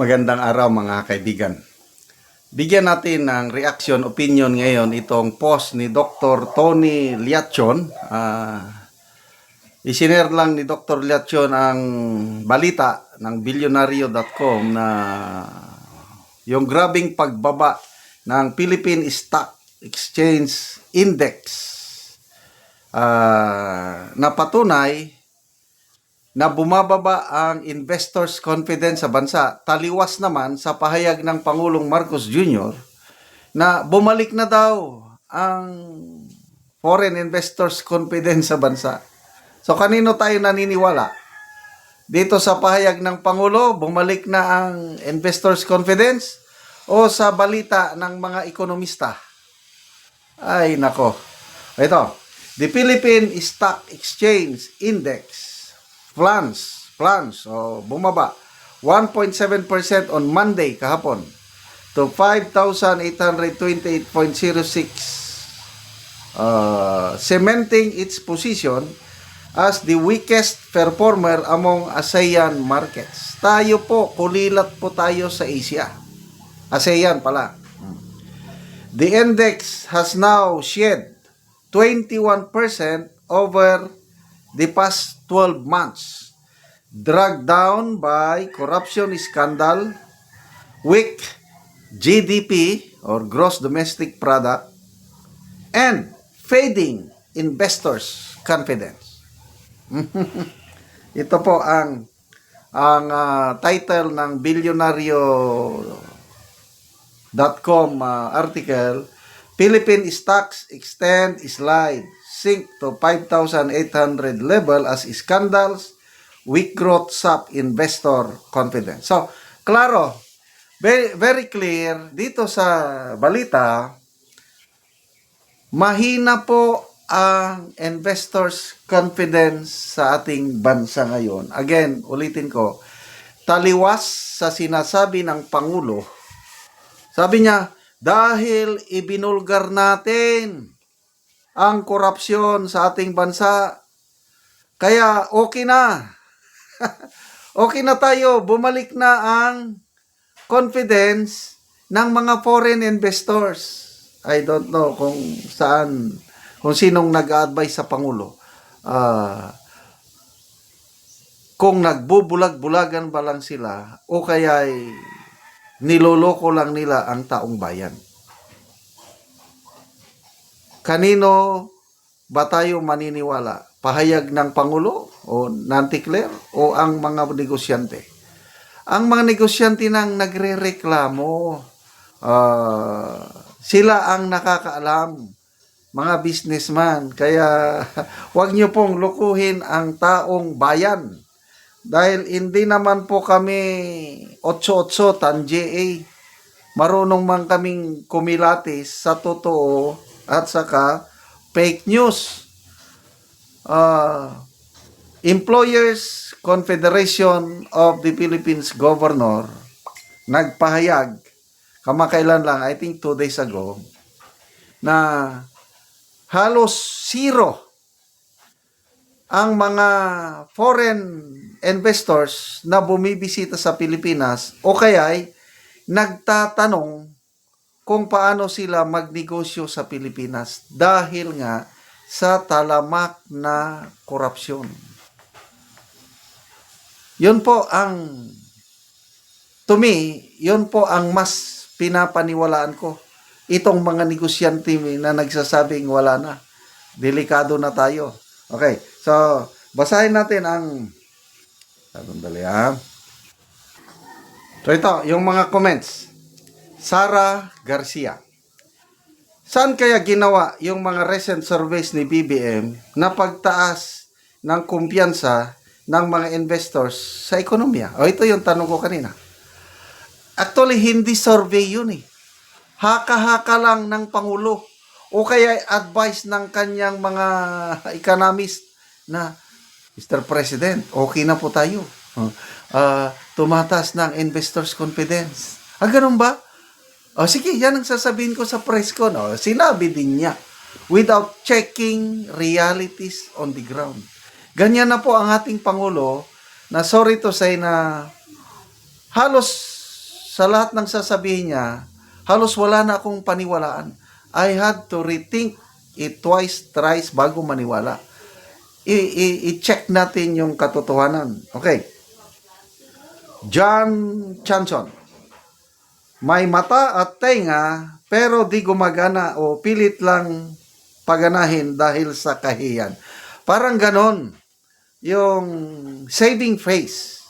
Magandang araw mga kaibigan. Bigyan natin ng reaction, opinion ngayon itong post ni Dr. Tony Liachon. Ah, isinare lang ni Dr. Liachon ang balita ng bilyonaryo.com na yung grabing pagbaba ng Philippine Stock Exchange Index ah, na patunay na bumababa ang investors' confidence sa bansa. Taliwas naman sa pahayag ng Pangulong Marcos Jr. na bumalik na daw ang foreign investors' confidence sa bansa. So kanino tayo naniniwala? Dito sa pahayag ng Pangulo, bumalik na ang investors' confidence o sa balita ng mga ekonomista? Ay, nako. Ito, the Philippine Stock Exchange Index plans, plans, so bumaba 1.7% on Monday kahapon to 5,828.06 uh, cementing its position as the weakest performer among ASEAN markets. Tayo po, kulilat po tayo sa Asia. ASEAN pala. The index has now shed 21% over the past 12 months, dragged down by corruption scandal, weak GDP or gross domestic product, and fading investors' confidence. Ito po ang ang ah, title ng bilyonaryo.com ah, article Philippine stocks extend slide sink to 5,800 level as scandals weak growth sap investor confidence. So, klaro, very, very clear dito sa balita mahina po ang investors confidence sa ating bansa ngayon. Again, ulitin ko, taliwas sa sinasabi ng Pangulo. Sabi niya, dahil ibinulgar natin ang korupsyon sa ating bansa, kaya okay na. okay na tayo, bumalik na ang confidence ng mga foreign investors. I don't know kung saan, kung sinong nag-advise sa Pangulo. Ah, kung nagbubulag-bulagan ba lang sila o kaya niloloko lang nila ang taong bayan. Kanino ba tayo maniniwala? Pahayag ng Pangulo o Nanticlear o ang mga negosyante? Ang mga negosyante nang nagre-reklamo, ah, sila ang nakakaalam, mga businessman. Kaya wag niyo pong lukuhin ang taong bayan. Dahil hindi naman po kami 8-8 tan JA. Marunong man kaming kumilatis sa totoo at saka fake news. Uh, Employers Confederation of the Philippines Governor nagpahayag kamakailan lang, I think two days ago, na halos zero ang mga foreign investors na bumibisita sa Pilipinas o kaya'y nagtatanong kung paano sila magnegosyo sa Pilipinas dahil nga sa talamak na korupsyon. Yun po ang to me, yun po ang mas pinapaniwalaan ko. Itong mga negosyante na nagsasabing wala na. Delikado na tayo. Okay, so basahin natin ang Sandali ha. So ito, yung mga comments. Sara Garcia. Saan kaya ginawa yung mga recent surveys ni BBM na pagtaas ng kumpiyansa ng mga investors sa ekonomiya? O ito yung tanong ko kanina. Actually, hindi survey yun eh. Haka-haka lang ng Pangulo. O kaya advice ng kanyang mga economist na Mr. President, okay na po tayo. Uh, tumatas ng investors' confidence. Ah, ganun ba? O sige, yan ang sasabihin ko sa press con. O, sinabi din niya without checking realities on the ground. Ganyan na po ang ating Pangulo na sorry to say na halos sa lahat ng sasabihin niya, halos wala na akong paniwalaan. I had to rethink it twice, thrice bago maniwala. I-check natin yung katotohanan. Okay. John Chanson. May mata at tenga pero di gumagana o pilit lang paganahin dahil sa kahiyan. Parang ganon yung saving face.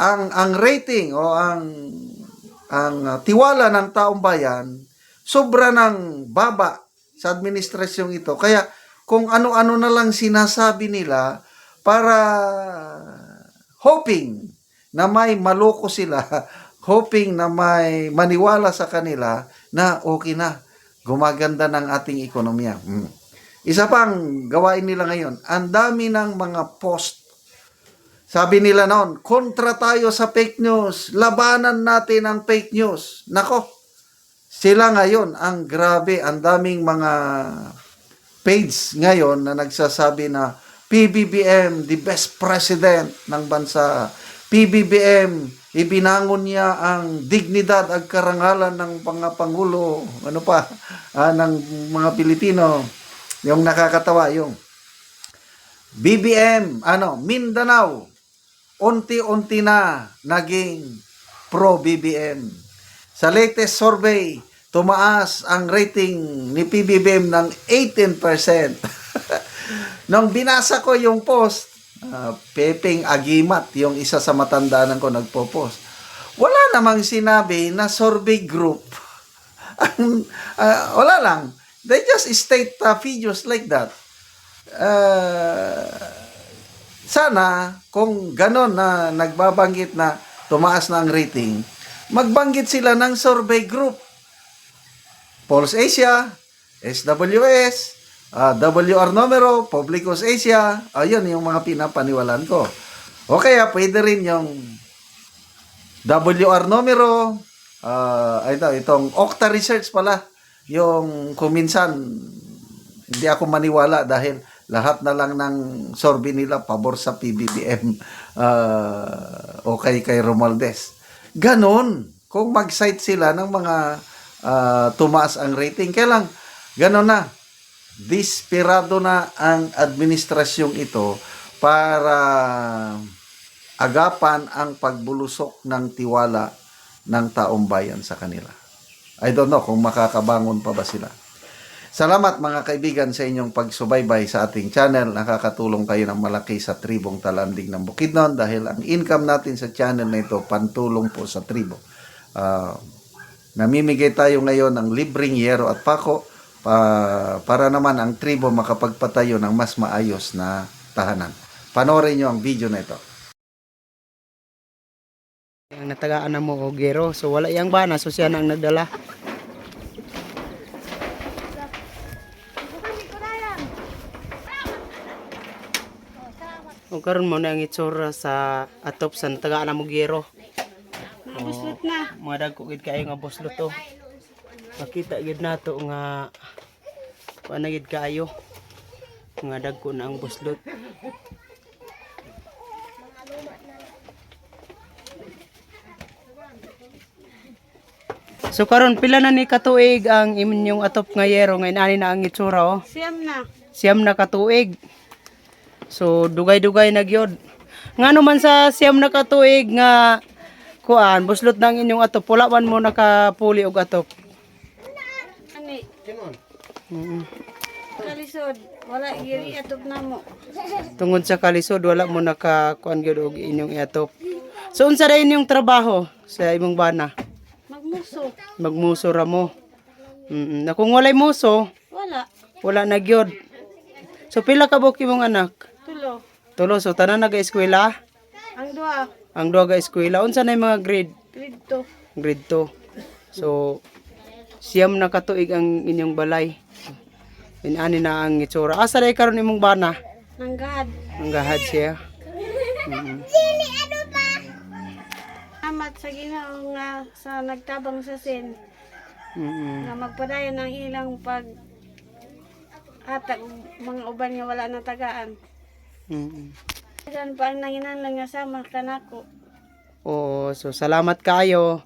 Ang ang rating o ang ang tiwala ng taong bayan sobra ng baba sa administrasyong ito. Kaya kung ano-ano na lang sinasabi nila para hoping na may maloko sila, hoping na may maniwala sa kanila na okay na, gumaganda ng ating ekonomiya. Hmm. Isa pang gawain nila ngayon, ang dami ng mga post. Sabi nila noon, kontra tayo sa fake news, labanan natin ang fake news. Nako, sila ngayon, ang grabe, ang daming mga page ngayon na nagsasabi na PBBM, the best president ng bansa. PBBM, ibinangon niya ang dignidad at karangalan ng mga pangulo, ano pa, ah, ng mga Pilipino. Yung nakakatawa, yung BBM, ano, Mindanao, unti-unti na naging pro-BBM. Sa latest survey, tumaas ang rating ni PBBM ng 18%. Nung binasa ko yung post, ah, Pepeng Agimat, yung isa sa matandaan ko nagpo-post. Wala namang sinabi na survey group. Ah, wala lang. They just state uh, figures like that. Ah, sana kung ganon na nagbabanggit na tumaas na ang rating, magbanggit sila ng survey group. Pulse Asia, SWS, ah, WR Numero, Publicos Asia, ayun yung mga pinapaniwalaan ko. O kaya pwede rin yung WR Numero, ah, ito, itong Okta Research pala, yung kuminsan hindi ako maniwala dahil lahat na lang ng survey nila pabor sa PBBM uh, o kay, kay Romualdez. Ganon. Kung mag-cite sila ng mga ah, tumaas ang rating, kailang ganon na. Desperado na ang administrasyong ito para agapan ang pagbulusok ng tiwala ng taong bayan sa kanila. I don't know kung makakabangon pa ba sila. Salamat mga kaibigan sa inyong pagsubaybay sa ating channel. Nakakatulong kayo ng malaki sa tribong talanding ng Bukidnon dahil ang income natin sa channel na ito pantulong po sa tribo. Ah, namimigay tayo ngayon ng libreng yero at pako pa- para naman ang tribo makapagpatayo ng mas maayos na tahanan. Panoorin nyo ang video na ito. Ang natagaan na mo og gero. So wala yang bana so siya na ang nagdala. O karon mo na ang itsura sa atop sa natagaan na mo gero. Buslot na. Mga dagko gid kayo nga buslot to. Makita gid nato nga kuan na gid kayo. Nga dagko na ang buslot. So karon pila na ni katuig ang inyong atop nga yero nga inani na ang itsura oh. Siyam na. Siyam na katuig. So dugay-dugay na gyud. Ngano man sa siyam na katuig nga kuan buslot ng inyong atop wala man mo nakapuli og atop. Ani, Mm. kalisod. Wala giri atop na mo. Tungod sa kalisod wala mo nakakuan gyud og inyong atop. So unsa ra inyong trabaho sa imong bana? Magmuso. Magmuso ra mo. Mm. Na kung walay muso, Wala. wala na gyud. So pila ka buok imong anak? Tulo. Tulo so tanan naga-eskwela? Ang dua. Ang duha ka eskwela unsa na mga grade? Grade 2. Grade 2. So siyam na katuig ang inyong balay. Inani na ang itsura. Asa ray karon imong bana? Nanggahad. Ang gahad siya. Mm. Amat sa ginoo nga sa nagtabang sa sin. Mm. Nga magpadayon ng ilang pag atag mga uban nga wala na tagaan. Mm. Dan pa ang nanginanglang nga sama ka nako. Oo, so salamat kayo.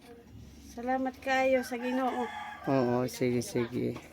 Salamat kayo sa Ginoo. Oo, sige, sige.